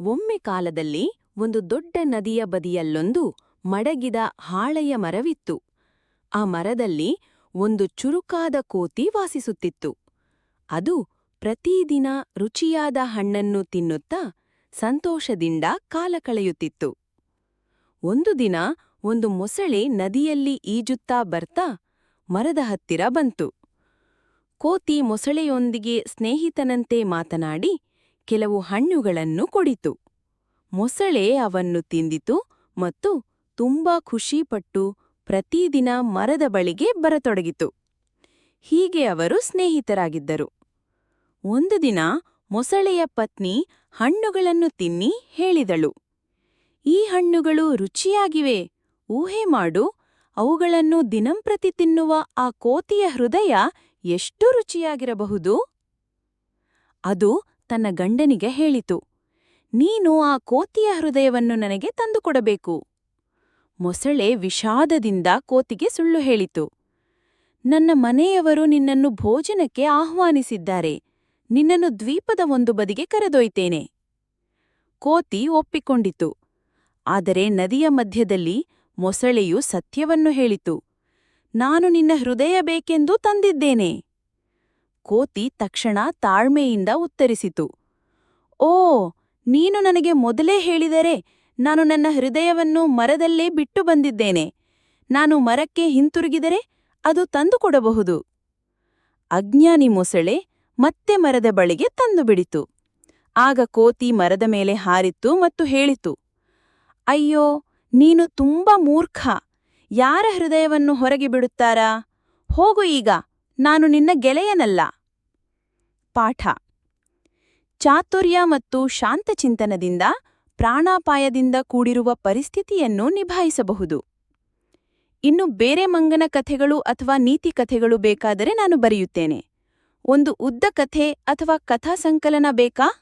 ಒಮ್ಮೆ ಕಾಲದಲ್ಲಿ ಒಂದು ದೊಡ್ಡ ನದಿಯ ಬದಿಯಲ್ಲೊಂದು ಮಡಗಿದ ಹಾಳೆಯ ಮರವಿತ್ತು. ಆ ಮರದಲ್ಲಿ ಒಂದು ಚುರುಕಾದ ಕೋತಿ ವಾಸಿಸುತ್ತಿತ್ತು. ಅದು ಪ್ರತಿದಿನ ರುಚಿಯಾದ ಹಣ್ಣನ್ನು ತಿನ್ನುತ್ತಾ ಸಂತೋಷದಿಂದ ಕಾಲ ಕಳೆಯುತ್ತಿತ್ತು. ಒಂದು ದಿನ ಒಂದು ಮೊಸಳೆ ನದಿಯಲ್ಲಿ ಈಜುತ್ತಾ ಬರ್ತಾ ಮರದ ಹತ್ತಿರ ಬಂತು. ಕೋತಿ ಮೊಸಳೆಯೊಂದಿಗೆ ಸ್ನೇಹಿತನಂತೆ ಮಾತನಾಡಿ ಕೆಲವು ಹಣ್ಣುಗಳನ್ನು ಕೊಡಿತು. ಮೊಸಳೆ ಅವನ್ನು ತಿಂದಿತು ಮತ್ತು ತುಂಬಾ ಖುಷಿಪಟ್ಟು ಪ್ರತಿದಿನ ಮರದ ಬಳಿಗೆ ಬರತೊಡಗಿತು. ಹೀಗೆ ಅವರು ಸ್ನೇಹಿತರಾಗಿದ್ದರು. ಒಂದು ದಿನ ಮೊಸಳೆಯ ಪತ್ನಿ ಹಣ್ಣುಗಳನ್ನು ತಿನ್ನಿ ಹೇಳಿದಳು. ಈ ಹಣ್ಣುಗಳು ರುಚಿಯಾಗಿವೆ, ಊಹೆ ಮಾಡು, ಅವುಗಳನ್ನು ದಿನಂಪ್ರತಿ ತಿನ್ನುವ ಆ ಕೋತಿಯ ಹೃದಯ ಎಷ್ಟು ರುಚಿಯಾಗಿರಬಹುದು? ಅದು ತನ್ನ ಗಂಡನಿಗೆ ಹೇಳಿತು, ನೀನು ಆ ಕೋತಿಯ ಹೃದಯವನ್ನು ನನಗೆ ತಂದುಕೊಡಬೇಕು. ಮೊಸಳೆ ವಿಷಾದದಿಂದ ಕೋತಿಗೆ ಸುಳ್ಳು ಹೇಳಿತು, ನನ್ನ ಮನೆಯವರು ನಿನ್ನನ್ನು ಭೋಜನಕ್ಕೆ ಆಹ್ವಾನಿಸಿದ್ದಾರೆ, ನಿನ್ನನ್ನು ದ್ವೀಪದ ಒಂದು ಬದಿಗೆ ಕರೆದೊಯ್ತೇನೆ. ಕೋತಿ ಒಪ್ಪಿಕೊಂಡಿತು, ಆದರೆ ನದಿಯ ಮಧ್ಯದಲ್ಲಿ ಮೊಸಳೆಯು ಸತ್ಯವನ್ನು ಹೇಳಿತು, ನಾನು ನಿನ್ನ ಹೃದಯ ಬೇಕೆಂದು ತಂದಿದ್ದೇನೆ. ಕೋತಿ ತಕ್ಷಣ ತಾಳ್ಮೆಯಿಂದ ಉತ್ತರಿಸಿತು. ಓ, ನೀನು ನನಗೆ ಮೊದಲೇ ಹೇಳಿದರೆ ನಾನು ನನ್ನ ಹೃದಯವನ್ನು ಮರದಲ್ಲೇ ಬಿಟ್ಟು ಬಂದಿದ್ದೇನೆ. ನಾನು ಮರಕ್ಕೆ ಹಿಂತಿರುಗಿದರೆ ಅದು ತಂದುಕೊಡಬಹುದು. ಅಜ್ಞಾನಿ ಮೊಸಳೆ ಮತ್ತೆ ಮರದ ಬಳಿಗೆ ತಂದುಬಿಡಿತು. ಆಗ ಕೋತಿ ಮರದ ಮೇಲೆ ಹಾರಿತ್ತು ಮತ್ತು ಹೇಳಿತು, ಅಯ್ಯೋ, ನೀನು ತುಂಬಾ ಮೂರ್ಖ. ಯಾರ ಹೃದಯವನ್ನು ಹೊರಗೆ ಬಿಡುತ್ತಾರಾ? ಹೋಗು ಈಗ. ನಾನು ನಿನ್ನ ಗೆಳೆಯನಲ್ಲ. ಪಾಠ. ಚಾತುರ್ಯ ಮತ್ತು ಶಾಂತಚಿಂತನದಿಂದ ಪ್ರಾಣಾಪಾಯದಿಂದ ಕೂಡಿರುವ ಪರಿಸ್ಥಿತಿಯನ್ನು ನಿಭಾಯಿಸಬಹುದು. ಇನ್ನು ಬೇರೆ ಮಂಗನ ಕಥೆಗಳು ಅಥವಾ ನೀತಿ ಕಥೆಗಳು ಬೇಕಾದರೆ ನಾನು ಬರೆಯುತ್ತೇನೆ. ಒಂದು ಉದ್ದ ಕಥೆ ಅಥವಾ ಕಥಾ ಸಂಕಲನ ಬೇಕಾ?